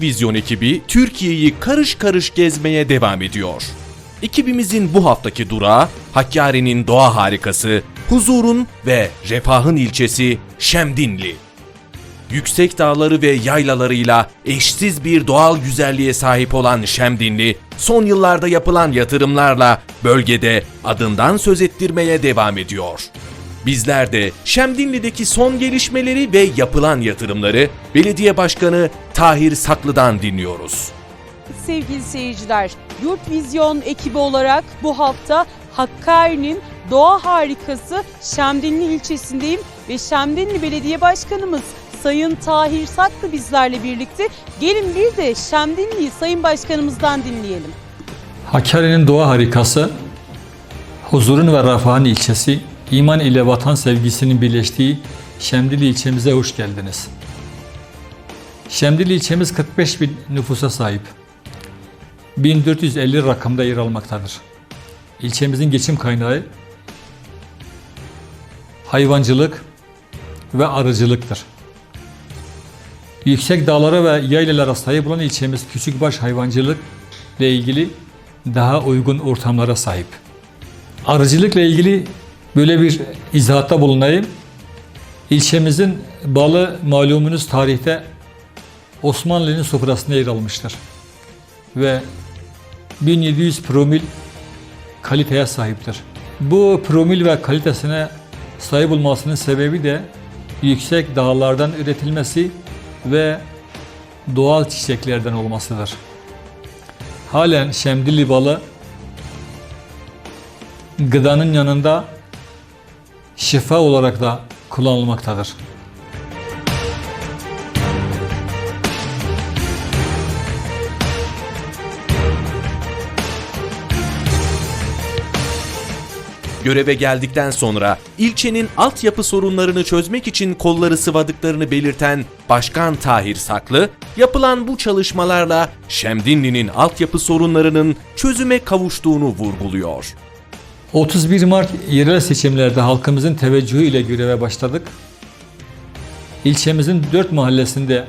Vizyon ekibi Türkiye'yi karış karış gezmeye devam ediyor. Ekibimizin bu haftaki durağı Hakkari'nin doğa harikası, huzurun ve refahın ilçesi Şemdinli. Yüksek dağları ve yaylalarıyla eşsiz bir doğal güzelliğe sahip olan Şemdinli, son yıllarda yapılan yatırımlarla bölgede adından söz ettirmeye devam ediyor. Bizler de Şemdinli'deki son gelişmeleri ve yapılan yatırımları Belediye Başkanı Tahir Saklı'dan dinliyoruz. Sevgili seyirciler, Yurt Vizyon ekibi olarak bu hafta Hakkari'nin doğa harikası Şemdinli ilçesindeyim ve Şemdinli Belediye Başkanımız Sayın Tahir Saklı bizlerle birlikte. Gelin bir de Şemdinli'yi Sayın Başkanımızdan dinleyelim. Hakkari'nin doğa harikası, huzurun ve refahın ilçesi, iman ile vatan sevgisinin birleştiği Şemdili ilçemize hoş geldiniz. Şemdili ilçemiz 45 bin nüfusa sahip. 1450 rakamda yer almaktadır. İlçemizin geçim kaynağı hayvancılık ve arıcılıktır. Yüksek dağlara ve yaylalara sahip olan ilçemiz küçükbaş hayvancılık ile ilgili daha uygun ortamlara sahip. Arıcılıkla ilgili böyle bir izahatta bulunayım. İlçemizin balı malumunuz tarihte Osmanlı'nın sofrasında yer almıştır. Ve 1700 promil kaliteye sahiptir. Bu promil ve kalitesine sahip olmasının sebebi de yüksek dağlardan üretilmesi ve doğal çiçeklerden olmasıdır. Halen şemdilli balı gıdanın yanında şifa olarak da kullanılmaktadır. Göreve geldikten sonra ilçenin altyapı sorunlarını çözmek için kolları sıvadıklarını belirten Başkan Tahir Saklı, yapılan bu çalışmalarla Şemdinli'nin altyapı sorunlarının çözüme kavuştuğunu vurguluyor. 31 Mart yerel seçimlerde halkımızın teveccühü ile göreve başladık. İlçemizin 4 mahallesinde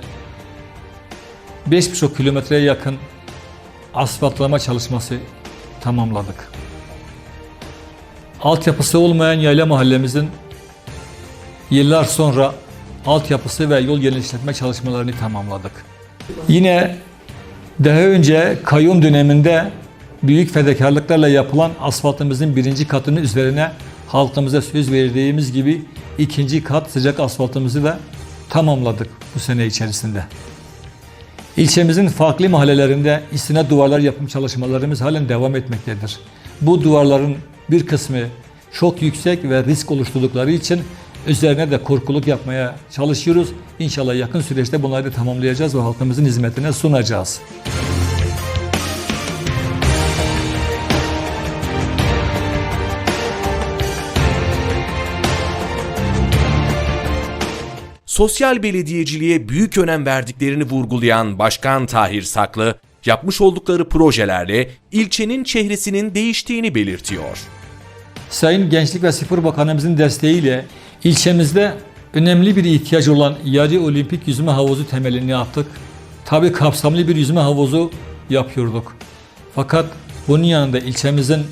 5,5 kilometreye yakın asfaltlama çalışması tamamladık. Altyapısı olmayan yayla mahallemizin yıllar sonra altyapısı ve yol genişletme çalışmalarını tamamladık. Yine daha önce kayyum döneminde büyük fedakarlıklarla yapılan asfaltımızın birinci katının üzerine halkımıza söz verdiğimiz gibi ikinci kat sıcak asfaltımızı da tamamladık bu sene içerisinde. İlçemizin farklı mahallelerinde istinat duvarlar yapım çalışmalarımız halen devam etmektedir. Bu duvarların bir kısmı çok yüksek ve risk oluşturdukları için üzerine de korkuluk yapmaya çalışıyoruz. İnşallah yakın süreçte bunları da tamamlayacağız ve halkımızın hizmetine sunacağız. Sosyal belediyeciliğe büyük önem verdiklerini vurgulayan Başkan Tahir Saklı, yapmış oldukları projelerle ilçenin çehresinin değiştiğini belirtiyor. Sayın Gençlik ve Spor Bakanımızın desteğiyle ilçemizde önemli bir ihtiyaç olan yarı olimpik yüzme havuzu temelini attık. Tabi kapsamlı bir yüzme havuzu yapıyorduk. Fakat bunun yanında ilçemizin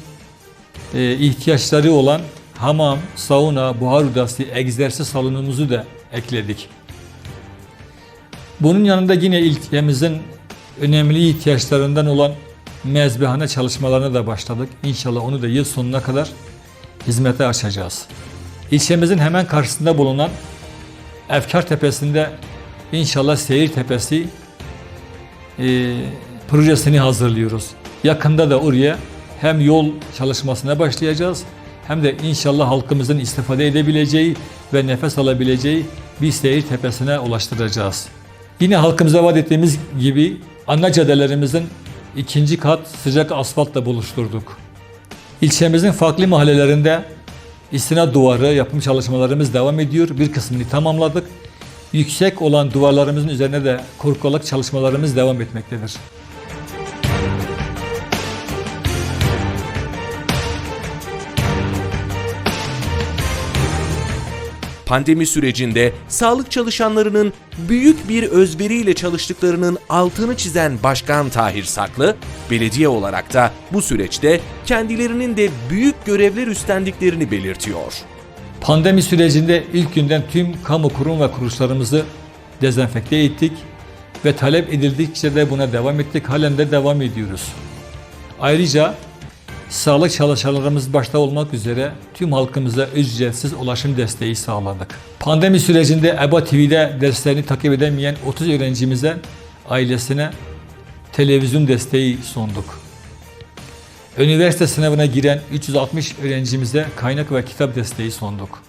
e, ihtiyaçları olan hamam, sauna, buhar odası, egzersiz salonumuzu da ekledik. Bunun yanında yine ilçemizin önemli ihtiyaçlarından olan mezbehane çalışmalarına da başladık. İnşallah onu da yıl sonuna kadar hizmete açacağız. İlçemizin hemen karşısında bulunan Efkar Tepesi'nde inşallah Seyir Tepesi e, projesini hazırlıyoruz. Yakında da oraya hem yol çalışmasına başlayacağız hem de inşallah halkımızın istifade edebileceği ve nefes alabileceği bir seyir tepesine ulaştıracağız. Yine halkımıza vaat ettiğimiz gibi ana caddelerimizin ikinci kat sıcak asfaltla buluşturduk. İlçemizin farklı mahallelerinde istinat duvarı yapım çalışmalarımız devam ediyor. Bir kısmını tamamladık. Yüksek olan duvarlarımızın üzerine de korkuluk çalışmalarımız devam etmektedir. Pandemi sürecinde sağlık çalışanlarının büyük bir özveriyle çalıştıklarının altını çizen Başkan Tahir Saklı, belediye olarak da bu süreçte kendilerinin de büyük görevler üstlendiklerini belirtiyor. Pandemi sürecinde ilk günden tüm kamu kurum ve kuruluşlarımızı dezenfekte ettik ve talep edildikçe de buna devam ettik. Halen de devam ediyoruz. Ayrıca sağlık çalışanlarımız başta olmak üzere tüm halkımıza ücretsiz ulaşım desteği sağladık. Pandemi sürecinde EBA TV'de derslerini takip edemeyen 30 öğrencimize ailesine televizyon desteği sunduk. Üniversite sınavına giren 360 öğrencimize kaynak ve kitap desteği sunduk.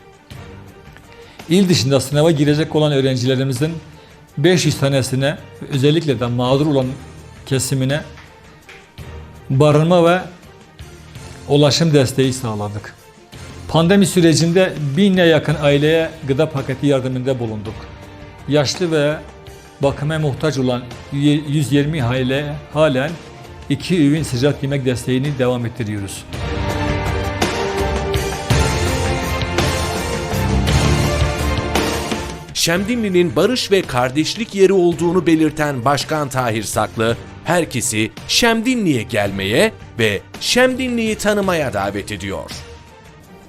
İl dışında sınava girecek olan öğrencilerimizin 500 tanesine özellikle de mağdur olan kesimine barınma ve ulaşım desteği sağladık. Pandemi sürecinde binle yakın aileye gıda paketi yardımında bulunduk. Yaşlı ve bakıma muhtaç olan 120 aile halen iki öğün sıcak yemek desteğini devam ettiriyoruz. Şemdinli'nin barış ve kardeşlik yeri olduğunu belirten Başkan Tahir Saklı, herkesi Şemdinli'ye gelmeye ve Şemdinli'yi tanımaya davet ediyor.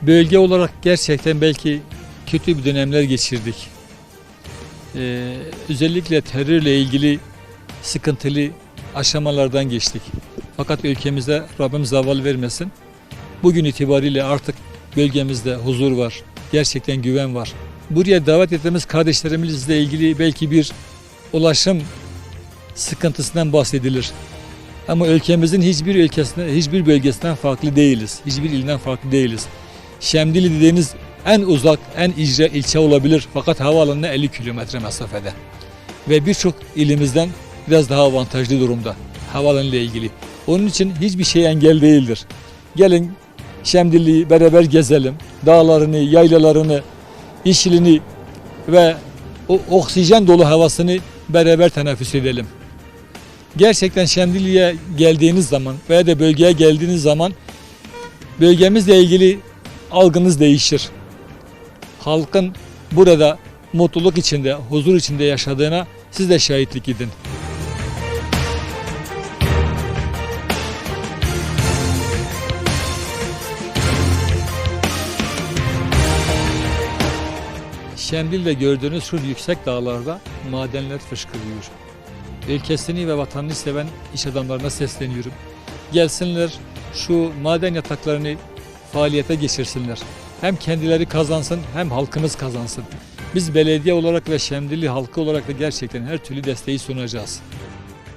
Bölge olarak gerçekten belki kötü bir dönemler geçirdik. Ee, özellikle terörle ilgili sıkıntılı aşamalardan geçtik. Fakat ülkemizde Rabbim zaval vermesin. Bugün itibariyle artık bölgemizde huzur var. Gerçekten güven var. Buraya davet ettiğimiz kardeşlerimizle ilgili belki bir ulaşım sıkıntısından bahsedilir. Ama ülkemizin hiçbir ülkesine, hiçbir bölgesinden farklı değiliz. Hiçbir ilinden farklı değiliz. Şemdili dediğiniz en uzak, en icra ilçe olabilir fakat havaalanına 50 kilometre mesafede. Ve birçok ilimizden biraz daha avantajlı durumda havaalanı ile ilgili. Onun için hiçbir şey engel değildir. Gelin Şemdilli'yi beraber gezelim. Dağlarını, yaylalarını, yeşilini ve o oksijen dolu havasını beraber teneffüs edelim. Gerçekten Şemdilli'ye geldiğiniz zaman veya da bölgeye geldiğiniz zaman bölgemizle ilgili algınız değişir. Halkın burada mutluluk içinde, huzur içinde yaşadığına siz de şahitlik edin. Şemdil'de gördüğünüz şu yüksek dağlarda madenler fışkırıyor. Ülkesini ve vatanını seven iş adamlarına sesleniyorum. Gelsinler şu maden yataklarını faaliyete geçirsinler. Hem kendileri kazansın hem halkımız kazansın. Biz belediye olarak ve Şemdilli halkı olarak da gerçekten her türlü desteği sunacağız.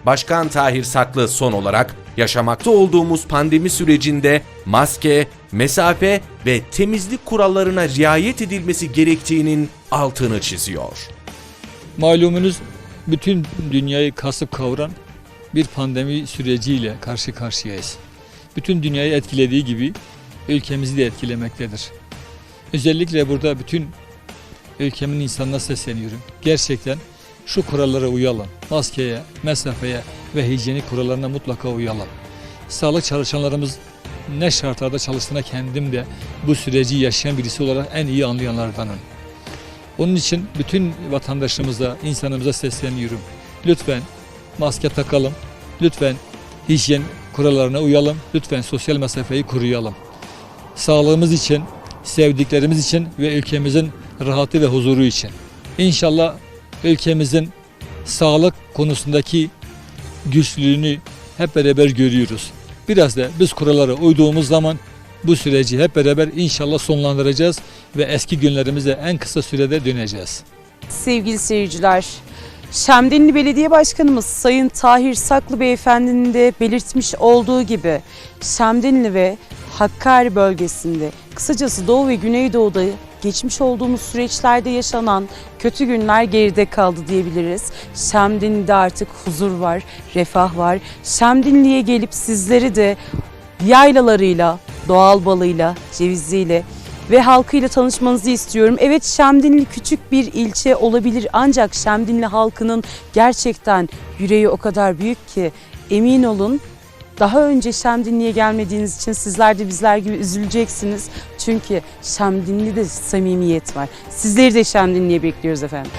Başkan Tahir Saklı son olarak yaşamakta olduğumuz pandemi sürecinde maske, mesafe ve temizlik kurallarına riayet edilmesi gerektiğinin altını çiziyor. Malumunuz bütün dünyayı kasıp kavuran bir pandemi süreciyle karşı karşıyayız. Bütün dünyayı etkilediği gibi ülkemizi de etkilemektedir. Özellikle burada bütün ülkemin insanına sesleniyorum. Gerçekten şu kurallara uyalım. Maskeye, mesafeye ve hijyenik kurallarına mutlaka uyalım. Sağlık çalışanlarımız ne şartlarda çalıştığına kendim de bu süreci yaşayan birisi olarak en iyi anlayanlardanım. Onun için bütün vatandaşımıza, insanımıza sesleniyorum. Lütfen maske takalım. Lütfen hijyen kurallarına uyalım. Lütfen sosyal mesafeyi koruyalım. Sağlığımız için, sevdiklerimiz için ve ülkemizin rahatı ve huzuru için. İnşallah ülkemizin sağlık konusundaki güçlülüğünü hep beraber görüyoruz. Biraz da biz kurallara uyduğumuz zaman bu süreci hep beraber inşallah sonlandıracağız ve eski günlerimize en kısa sürede döneceğiz. Sevgili seyirciler, Şemdinli Belediye Başkanımız Sayın Tahir Saklı Beyefendinin de belirtmiş olduğu gibi Şemdinli ve Hakkari bölgesinde kısacası Doğu ve Güneydoğu'da geçmiş olduğumuz süreçlerde yaşanan kötü günler geride kaldı diyebiliriz. Şemdinli'de artık huzur var, refah var. Şemdinli'ye gelip sizleri de yaylalarıyla, doğal balıyla, cevizliyle ve halkıyla tanışmanızı istiyorum. Evet Şemdinli küçük bir ilçe olabilir ancak Şemdinli halkının gerçekten yüreği o kadar büyük ki emin olun Daha önce Şemdinli'ye gelmediğiniz için sizler de bizler gibi üzüleceksiniz. Çünkü Şemdinli'de samimiyet var. Sizleri de Şemdinli'ye bekliyoruz efendim.